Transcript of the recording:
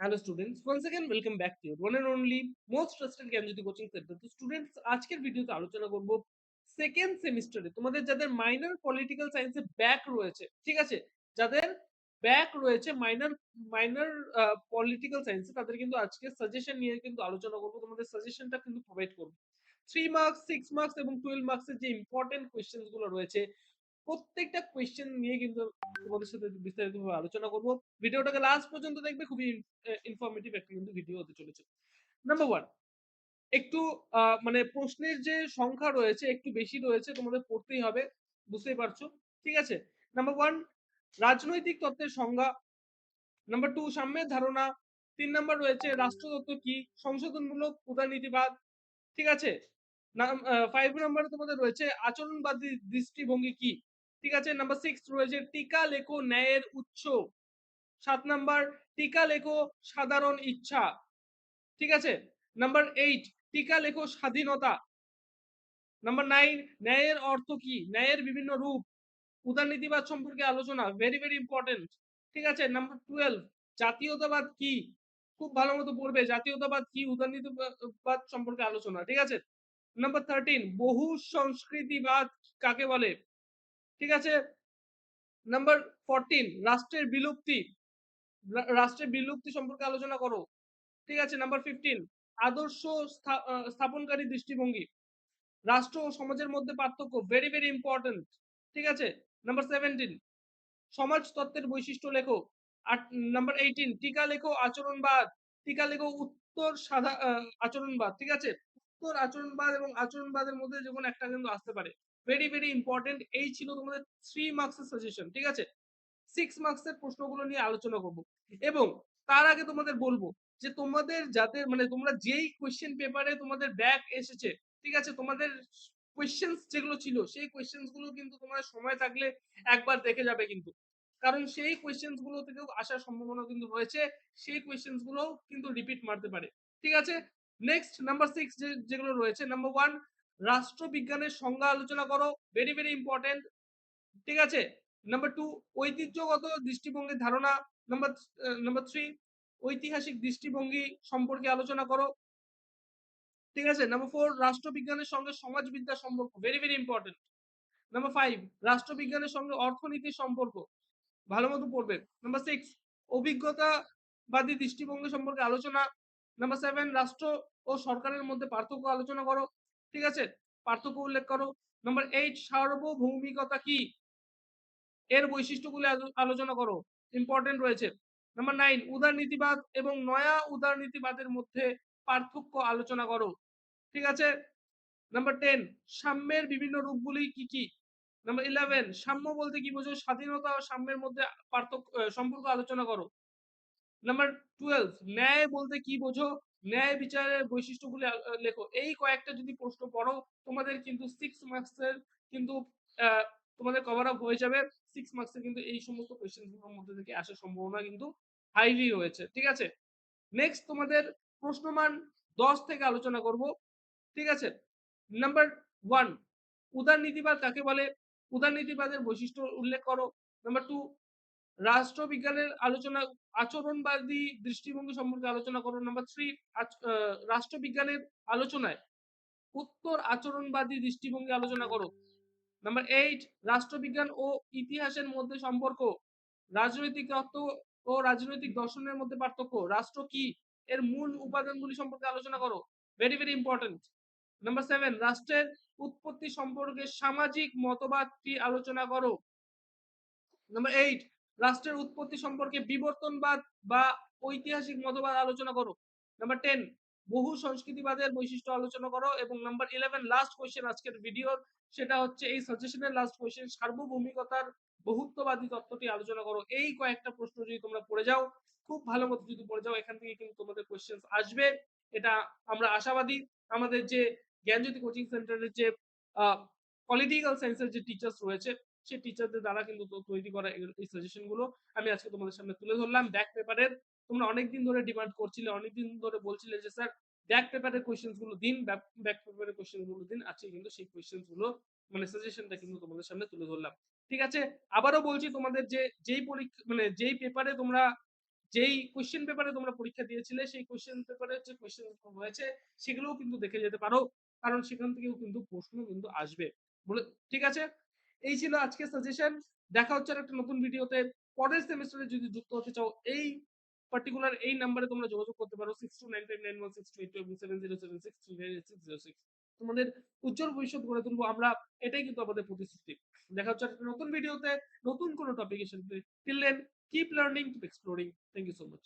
hello students once again welcome back to your one and only most trusted Gyanjyoti coaching centre তো students আজকের ভিডিওতে আলোচনা করব second সেমিস্টারে তোমাদের যাদের মাইনর পলিটিক্যাল সায়েন্সে ব্যাক রয়েছে ঠিক আছে যাদের ব্যাক রয়েছে মাইনর মাইনর পলিটিক্যাল সায়েন্সে তাদের কিন্তু আজকে সাজেশন নিয়ে কিন্তু আলোচনা করব তোমাদের সাজেশনটা কিন্তু প্রোভাইড করব থ্রি মার্কস সিক্স মার্কস এবং টুয়েলভ মার্কসের যে ইম্পর্টেন্ট কোয়েশ্চেন গুলো রয়েছে প্রত্যেকটা কোয়েশ্চেন নিয়ে কিন্তু তোমাদের সাথে বিস্তারিতভাবে আলোচনা করব। ভিডিওটাকে লাস্ট পর্যন্ত দেখবে খুবই ইনফরমেটিভ একটা কিন্তু ভিডিও হতে চলেছে। নাম্বার ওয়ান একটু মানে প্রশ্নের যে সংখ্যা রয়েছে একটু বেশি রয়েছে, তোমাদের পড়তেই হবে, বুঝতেই পারছ? ঠিক আছে? নাম্বার ওয়ান রাজনৈতিক তত্ত্বের সংজ্ঞা। নাম্বার টু সাম্যের ধারণা। তিন নাম্বার রয়েছে, রাষ্ট্রতত্ত্ব কি? সংশোধনমূলক উদারনীতিবাদ ঠিক আছে? ফাইভ নাম্বারে তোমাদের রয়েছে, আচরণবাদী দৃষ্টিভঙ্গি কি? ঠিক আছে? নাম্বার সিক্স রয়েছে, টিকা লেখো ন্যায়ের উৎস। সাত নাম্বার, টিকা লেখো সাধারণ ইচ্ছা। ঠিক আছে? নাম্বার এইট টিকা লেখো স্বাধীনতা। নাম্বার নাইন ন্যায়ের অর্থ কি? ন্যায়ের বিভিন্ন রূপ। উদারনীতিবাদ সম্পর্কে আলোচনা ভেরি ভেরি ইম্পর্টেন্ট ঠিক আছে? নাম্বার টুয়েলভ জাতীয়তাবাদ কি? খুব ভালো মতো পড়বে, জাতীয়তাবাদ কি? উদারনীতিবাদ সম্পর্কে আলোচনা, ঠিক আছে? নাম্বার থার্টিন বহু সংস্কৃতিবাদ কাকে বলে? ঠিক আছে? নাম্বার ফোরটিন রাষ্ট্রের বিলুপ্তি। রাষ্ট্রের বিলুপ্তি সম্পর্কে আলোচনা করো। ঠিক আছে? নাম্বার ফিফটিন আদর্শ স্থাপনকারী দৃষ্টিভঙ্গি। রাষ্ট্র ও সমাজের মধ্যে পার্থক্য ভেরি ভেরি ইম্পর্টেন্ট ঠিক আছে? নাম্বার সেভেন্টিন সমাজ তত্ত্বের বৈশিষ্ট্য লেখো। নাম্বার এইটিন টিকা লেখো আচরণবাদ। টিকা লেখো উত্তর সাধা আচরণবাদ। ঠিক আছে? উত্তর আচরণবাদ এবং আচরণবাদের মধ্যে যে কোনো একটা কিন্তু আসতে পারে। ভেরি ভেরি ইম্পর্টেন্ট এই ছিল তোমাদের থ্রি মার্কসের সাজেশন ঠিক আছে? সিক্স মার্কসের প্রশ্নগুলো নিয়ে আলোচনা করব। এবং তার আগে তোমাদের বলব যে তোমাদের যাদের মানে তোমরা যেই কোয়েশ্চেন পেপারে তোমাদের ব্যাক এসেছে, ঠিক আছে? তোমাদের কোয়েশ্চেন্স যেগুলো ছিল, সেই কোয়েশ্চেন্সগুলো কিন্তু তোমার সময় থাকলে একবার দেখে যাবে কিন্তু। কারণ সেই কোয়েশ্চেন্সগুলো থেকেও আসার সম্ভাবনা কিন্তু রয়েছে, সেই কোয়েশ্চেনগুলো কিন্তু রিপিট মারতে পারে, ঠিক আছে? নেক্সট নাম্বার সিক্স যেগুলো রয়েছে নাম্বার ওয়ান রাষ্ট্রবিজ্ঞানের সংজ্ঞা আলোচনা করো। ভেরি ভেরি ইম্পর্টেন্ট ঠিক আছে? নাম্বার টু ঐতিহ্যগত দৃষ্টিভঙ্গির ধারণা। নাম্বার নাম্বার থ্রি ঐতিহাসিক দৃষ্টিভঙ্গি সম্পর্কে আলোচনা করো। ঠিক আছে? নাম্বার ফোর রাষ্ট্রবিজ্ঞানের সঙ্গে সমাজবিদ্যার সম্পর্ক। Very very important number five রাষ্ট্রবিজ্ঞানের সঙ্গে অর্থনীতির সম্পর্ক। ভালো মতো পড়বে। নাম্বার সিক্স অভিজ্ঞতাবাদী দৃষ্টিভঙ্গি সম্পর্কে আলোচনা। নাম্বার সেভেন রাষ্ট্র ও সরকারের মধ্যে পার্থক্য আলোচনা করো। ঠিক আছে? পার্থক্য উল্লেখ করো। নাম্বার এইট সার্বভৌমিকতা কি? এর বৈশিষ্ট্যগুলি আলোচনা করো। ইম্পর্টেন্ট রয়েছে। নাম্বার নাইন উদারনীতিবাদ এবং নয়া উদারনীতিবাদের মধ্যে পার্থক্য আলোচনা করো। ঠিক আছে? নাম্বার টেন সাম্যের বিভিন্ন রূপগুলি কি কি? নাম্বার ইলেভেন সাম্য বলতে কি বোঝো? স্বাধীনতা ও সাম্যের মধ্যে পার্থক্য সম্পর্ক আলোচনা করো। নাম্বার টুয়েলভ ন্যায় বলতে কি বোঝো? ন্যায় বিচারের বৈশিষ্ট্যগুলি লেখো। এই কয়েকটা যদি প্রশ্ন পড়ো, তোমাদের কিন্তু সিক্স মার্কসের কিন্তু তোমাদের কভার আপ হয়ে যাবে। সিক্স মার্কসের কিন্তু এই সমস্ত কোয়েশ্চেনগুলোর মধ্যে থেকে আসার সম্ভাবনা কিন্তু হাইলি রয়েছে। ঠিক আছে? নেক্সট তোমাদের প্রশ্নমান দশ থেকে আলোচনা করব। ঠিক আছে? নাম্বার ওয়ান উদারনীতিবাদ কাকে বলে? উদারনীতিবাদের বৈশিষ্ট্য উল্লেখ করো। নাম্বার টু রাষ্ট্রবিজ্ঞানের আলোচনা, আচরণবাদী দৃষ্টিভঙ্গি সম্পর্কে আলোচনা করো। নাম্বার থ্রি রাষ্ট্রবিজ্ঞানের আলোচনায় উত্তর আচরণবাদী দৃষ্টিভঙ্গি আলোচনা করো। নাম্বার এইট রাষ্ট্রবিজ্ঞান ও ইতিহাসের মধ্যে সম্পর্ক। রাজনৈতিক তত্ত্ব ও রাজনৈতিক দর্শনের মধ্যে পার্থক্য। রাষ্ট্র কি? এর মূল উপাদানগুলি সম্পর্কে আলোচনা করো। Very very important number seven রাষ্ট্রের উৎপত্তি সম্পর্কে সামাজিক মতবাদটি আলোচনা করো। নাম্বার এইট রাষ্ট্রের উৎপত্তি সম্পর্কে বিবর্তনবাদ বা ঐতিহাসিক মতবাদ আলোচনা করো। নাম্বার টেন বহু সংস্কৃতিবাদের বৈশিষ্ট্য আলোচনা করো এবং নাম্বার ইলেভেন লাস্ট কোয়েশ্চেন আজকের ভিডিওর সেটা হচ্ছে এই সাজেশনের লাস্ট কোয়েশ্চেন সার্বভৌমিকতার বহুত্ববাদী তত্ত্বটি আলোচনা করো। এই কয়েকটা প্রশ্ন যদি তোমরা পড়ে যাও, খুব ভালো মতো যদি পড়ে যাও, এখান থেকে কিন্তু তোমাদের কোয়েশ্চেন আসবে। এটা আমরা আশাবাদী। আমাদের যে জ্ঞানজ্যোতি কোচিং সেন্টারের যে পলিটিক্যাল সায়েন্সের যে টিচার্স রয়েছে সেই টিচারদের দ্বারা কিন্তু তৈরি করা এই সাজেশনগুলো আমি আজকে তোমাদের সামনে তুলে ধরলাম। ব্যাক পেপারের তোমরা অনেকদিন ধরে ডিমান্ড করছিলে, অনেকদিন ধরে বলছিলে যে, স্যার ব্যাক পেপারের কোয়েশ্চেনগুলো দিন ব্যাক পেপারের কোয়েশ্চেনগুলো দিন। আজকে কিন্তু সেই কোয়েশ্চেনগুলো মানে সাজেশনটা কিন্তু তোমাদের সামনে তুলে ধরলাম। ঠিক আছে? আবারও বলছি তোমাদের যে, যেই পরীক্ষা মানে যেই পেপারে তোমরা, যেই কোয়েশ্চেন পেপারে তোমরা পরীক্ষা দিয়েছিলে, সেই কোয়েশ্চেন পেপারে যে কোয়েশ্চেন হয়েছে সেগুলোও কিন্তু দেখে যেতে পারো। কারণ সেখান থেকেও কিন্তু প্রশ্ন কিন্তু আসবে। বলে, ঠিক আছে? এই ছিল আজকের সাজেশন দেখা হচ্ছে একটা নতুন ভিডিওতে। পরের সেমিস্টারে যদি যুক্ত হতে চাও, এই পার্টিকুলার এই নাম্বারে তোমরা যোগাযোগ করতে পারো six two nine five nine one six two eight two seven zero seven six three nine six zero six তোমাদের উজ্জ্বল ভবিষ্যৎ গড়ে তুলবো আমরা। এটাই কিন্তু আমাদের প্রতিশ্রুতি। দেখা হচ্ছে একটা নতুন ভিডিওতে, নতুন কোনো টপিকের সাথে। Till then keep learning keep exploring thank you so much